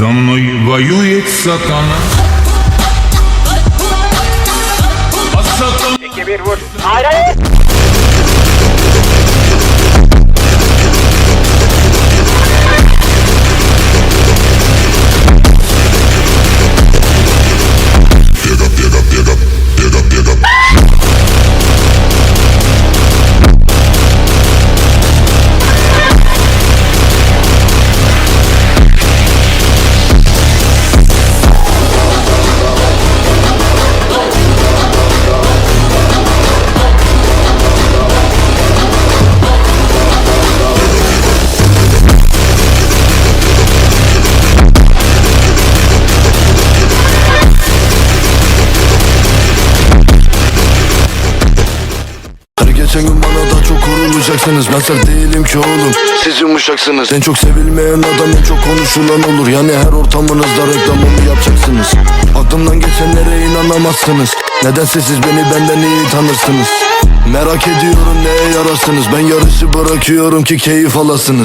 Со мной воюет сатана А сатана 2 1 vur. Hayır hayır. Her geçen gün bana daha çok kurulacaksınız Ben sert değilim ki oğlum. Siz yumuşaksınız. En çok sevilmeyen adam en çok konuşulan olur. Yani her ortamınızda reklamını yapacaksınız. Aklımdan geçenlere inanamazsınız. Nedense siz beni benden iyi tanırsınız. Merak ediyorum neye yararsınız. Ben yarışı bırakıyorum ki keyif alasınız